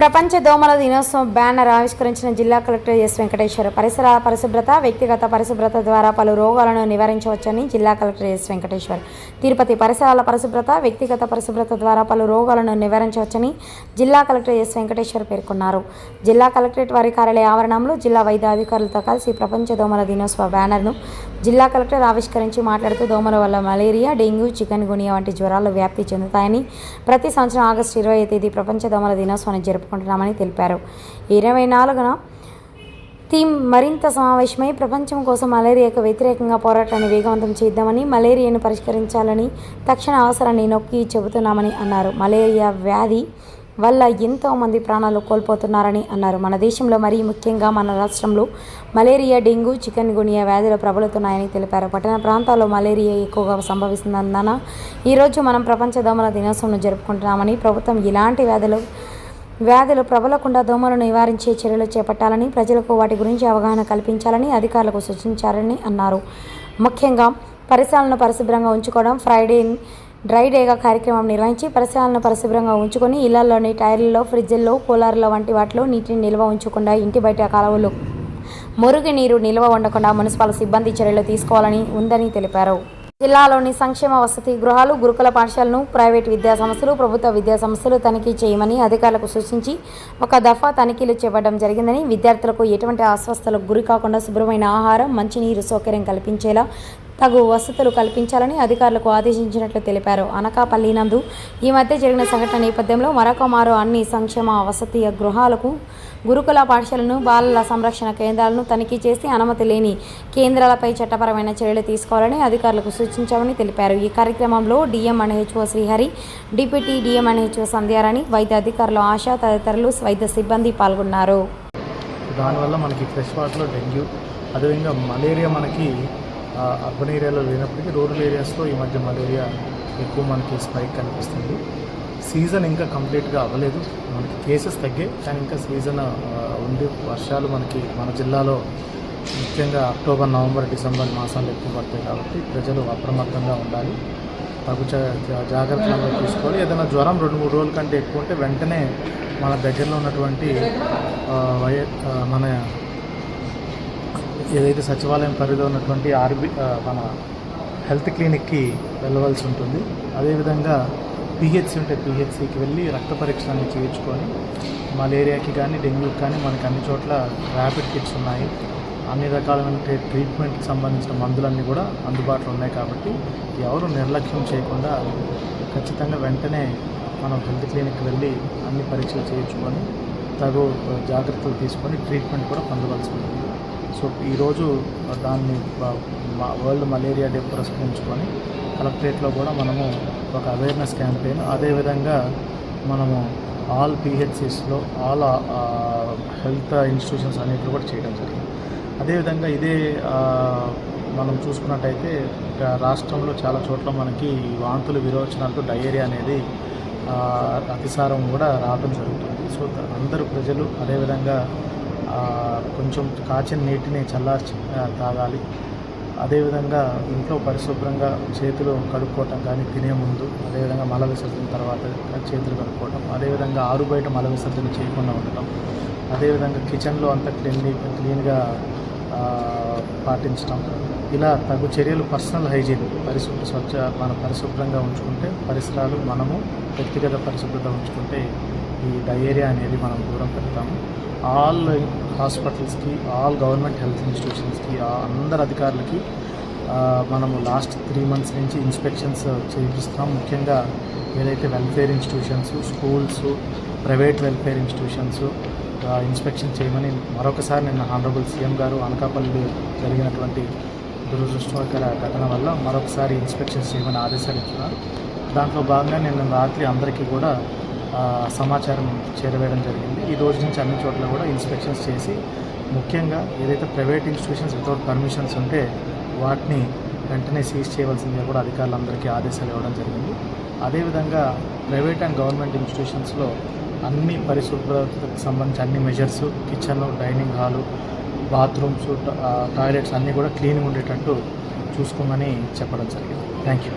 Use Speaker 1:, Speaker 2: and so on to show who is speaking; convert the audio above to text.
Speaker 1: ప్రపంచ దోమల దినోత్సవం బ్యానర్ ఆవిష్కరించిన జిల్లా కలెక్టర్ ఎస్ వెంకటేశ్వర. పరిసరాల పరిశుభ్రత వ్యక్తిగత పరిశుభ్రత ద్వారా పలు రోగాలను నివారించవచ్చని జిల్లా కలెక్టర్ ఎస్ వెంకటేశ్వర్. తిరుపతి పరిసరాల పరిశుభ్రత వ్యక్తిగత పరిశుభ్రత ద్వారా పలు రోగాలను నివారించవచ్చని జిల్లా కలెక్టర్ ఎస్ వెంకటేశ్వర్ పేర్కొన్నారు. జిల్లా కలెక్టరేట్ వారి కార్యాలయ ఆవరణంలో జిల్లా వైద్య అధికారులతో కలిసి ప్రపంచ దోమల దినోత్సవ బ్యానర్ను జిల్లా కలెక్టర్ ఆవిష్కరించి మాట్లాడుతూ దోమల వల్ల మలేరియా డెంగ్యూ చికెన్ గునియా వంటి జ్వరాలు వ్యాప్తి చెందుతాయని ప్రతి సంవత్సరం ఆగస్టు ఇరవై తేదీ ప్రపంచ దోమల దినోత్సవాన్ని జరుపుకుంటున్నామని తెలిపారు. ఇరవై నాలుగున థీమ్ మరింత సమావేశమై ప్రపంచం కోసం మలేరియాకు వ్యతిరేకంగా పోరాటాన్ని వేగవంతం చేద్దామని మలేరియాను పరిష్కరించాలని తక్షణ అవసరాన్ని నొక్కి చెబుతున్నామని అన్నారు. మలేరియా వ్యాధి వల్ల ఎంతోమంది ప్రాణాలు కోల్పోతున్నారని అన్నారు. మన దేశంలో మరీ ముఖ్యంగా మన రాష్ట్రంలో మలేరియా డెంగ్యూ చికెన్ గునియా వ్యాధులు ప్రబలుతున్నాయని తెలిపారు. పట్టణ ప్రాంతాల్లో మలేరియా ఎక్కువగా సంభవిస్తుందన్న ఈరోజు మనం ప్రపంచ దోమల దినోత్సవం జరుపుకుంటున్నామని ప్రభుత్వం ఇలాంటి వ్యాధులు వ్యాధులు ప్రబలకుండా దోమలను నివారించే చర్యలు చేపట్టాలని ప్రజలకు వాటి గురించి అవగాహన కల్పించాలని అధికారులకు సూచించారని అన్నారు. ముఖ్యంగా పరిసరాలను పరిశుభ్రంగా ఉంచుకోవడం ఫ్రైడే డ్రై డేగా కార్యక్రమం నిర్వహించి పరిసరాలను పరిశుభ్రంగా ఉంచుకొని ఇళ్ళలోని టైర్లలో ఫ్రిడ్జ్ల్లో కూలర్లో వంటి వాటిలో నీటిని నిల్వ ఉంచకుండా ఇంటి బయట కాలువలు మురుగు నీరు నిల్వ ఉండకుండా మున్సిపల్ సిబ్బంది చర్యలు తీసుకోవాలని ఉందని తెలిపారు. జిల్లాలోని సంక్షేమ వసతి గృహాలు గురుకుల పాఠశాలను ప్రైవేట్ విద్యాసంస్థలు ప్రభుత్వ విద్యా సంస్థలు తనిఖీ చేయమని అధికారులకు సూచించి ఒక దఫా తనిఖీలు చేపట్టడం జరిగిందని విద్యార్థులకు ఎటువంటి అస్వస్థలకు గురి కాకుండా శుభ్రమైన ఆహారం మంచినీరు సౌకర్యం కల్పించేలా తగు వసతులు కల్పించాలని అధికారులకు ఆదేశించినట్లు తెలిపారు. అనకాపల్లి నందు ఈ మధ్య జరిగిన సంఘటన నేపథ్యంలో మరొక మారు అన్ని సంక్షేమ వసతి గృహాలకు గురుకుల పాఠశాలను బాలల సంరక్షణ కేంద్రాలను తనిఖీ చేసి అనుమతి లేని కేంద్రాలపై చట్టపరమైన చర్యలు తీసుకోవాలని అధికారులకు సూచించామని తెలిపారు. ఈ కార్యక్రమంలో DM and HO Srihari deputy DM and HO Sandhyarani వైద్య అధికారులు ఆశా తదితరులు వైద్య సిబ్బంది పాల్గొన్నారు.
Speaker 2: దానివల్ల మనకి ఫ్రెష్ వాటర్లో డెంగ్యూ అదేవిధంగా మలేరియా మనకి అర్బన్ ఏరియాలో లేనప్పటికీ రూరల్ ఏరియాస్లో ఈ మధ్య మలేరియా ఎక్కువ మనకి స్పైక్ కనిపిస్తుంది. సీజన్ ఇంకా కంప్లీట్గా అవ్వలేదు. మనకి కేసెస్ తగ్గాయి. కానీ ఇంకా సీజన్ ఆ, ఉంది. వర్షాలు మనకి మన జిల్లాలో ముఖ్యంగా అక్టోబర్ నవంబర్ డిసెంబర్ మాసాలు ఎక్కువ పడతాయి కాబట్టి ప్రజలు అప్రమత్తంగా ఉండాలి. తగు జాగ్రత్తలు తీసుకోవాలి. ఏదైనా జ్వరం రెండు మూడు రోజుల కంటే ఎక్కువ ఉంటే వెంటనే మన దగ్గరలో ఉన్నటువంటి వై మన ఏదైతే సచివాలయం పరిధిలో ఉన్నటువంటి ఆర్బి మన హెల్త్ క్లినిక్కి వెళ్ళవలసి ఉంటుంది. అదేవిధంగా పిహెచ్సి ఉంటే పిహెచ్సికి వెళ్ళి రక్త పరీక్షలు చేయించుకొని మలేరియాకి కానీ డెంగ్యూకి కానీ మనకు అన్ని చోట్ల ర్యాపిడ్ కిట్స్ ఉన్నాయి. అన్ని రకాలైన ట్రీట్మెంట్కి సంబంధించిన మందులన్నీ కూడా అందుబాటులో ఉన్నాయి కాబట్టి ఎవరు నిర్లక్ష్యం చేయకుండా ఖచ్చితంగా వెంటనే మనం హెల్త్ క్లినిక్కి వెళ్ళి అన్ని పరీక్షలు చేయించుకొని తగు జాగ్రత్తలు తీసుకొని ట్రీట్మెంట్ కూడా పొందవలసి ఉంటుంది. సో ఈరోజు దాన్ని వరల్డ్ మలేరియా డే పురస్కరించుకొని కలెక్టరేట్లో కూడా మనము ఒక అవేర్నెస్ క్యాంపెయిన్ అదేవిధంగా మనము ఆల్ పిహెచ్సిస్లో ఆల్ హెల్త్ ఇన్స్టిట్యూషన్స్ అన్నింటిలో కూడా చేయడం జరిగింది. అదేవిధంగా ఇదే మనం చూసుకున్నట్టయితే రాష్ట్రంలో చాలా చోట్ల మనకి వాంతులు విరోచనాలతో డయేరియా అనేది అతిసారం కూడా రావడం జరుగుతుంది. సో అందరు అందరూ ప్రజలు అదేవిధంగా కొంచెం కాచిన నీటిని చల్లార్చి తాగాలి. అదేవిధంగా ఇంట్లో పరిశుభ్రంగా చేతులు కడుక్కోవటం కానీ తినే ముందు అదేవిధంగా మల విసర్జన తర్వాత చేతులు కడుక్కోవటం అదేవిధంగా ఆరు బయట మల విసర్జన చేయకుండా ఉండటం అదేవిధంగా కిచెన్లో అంతా క్లీన్లీ క్లీన్గా పాటించడం ఇలా తగు చర్యలు పర్సనల్ హైజీన్ పరిశుభ్ర స్వచ్ఛ మనం పరిశుభ్రంగా ఉంచుకుంటే పరిసరాలు మనము వ్యక్తిగత పరిశుభ్రత ఉంచుకుంటే ఈ డయేరియా అనేది మనం దూరం పెడతాము. ఆల్ హాస్పిటల్స్కి ఆల్ గవర్నమెంట్ హెల్త్ ఇన్స్టిట్యూషన్స్కి అందరు అధికారులకి మనము లాస్ట్ త్రీ మంత్స్ నుంచి ఇన్స్పెక్షన్స్ చేయిస్తున్నాం ముఖ్యంగా ఏదైతే welfare institutions schools private welfare institutions inspection చేయమని మరొకసారి నిన్న ఆనరబుల్ సీఎం గారు అనకాపల్లి జరిగినటువంటి దురదృష్టకర ఘటన వల్ల మరొకసారి ఇన్స్పెక్షన్స్ చేయమని ఆదేశాలు ఇచ్చున్నారు దాంట్లో భాగంగా నిన్న రాత్రి అందరికీ కూడా సమాచారం చేరవేయడం జరిగింది. ఈ రోజు నుంచి అన్ని చోట్ల కూడా ఇన్స్పెక్షన్స్ చేసి ముఖ్యంగా ఏదైతే ప్రైవేట్ ఇన్స్టిట్యూషన్స్ వితౌట్ పర్మిషన్స్ ఉంటే వాటిని వెంటనే సీజ్ చేయవలసిందిగా కూడా అధికారులందరికీ ఆదేశాలు ఇవ్వడం జరిగింది. అదేవిధంగా ప్రైవేట్ అండ్ గవర్నమెంట్ ఇన్స్టిట్యూషన్స్లో అన్ని పరిశుభ్రతకు సంబంధించి అన్ని measures kitchen dining hall bathrooms toilets అన్నీ కూడా క్లీన్గా ఉండేటట్టు చూసుకోమని చెప్పడం జరిగింది. Thank you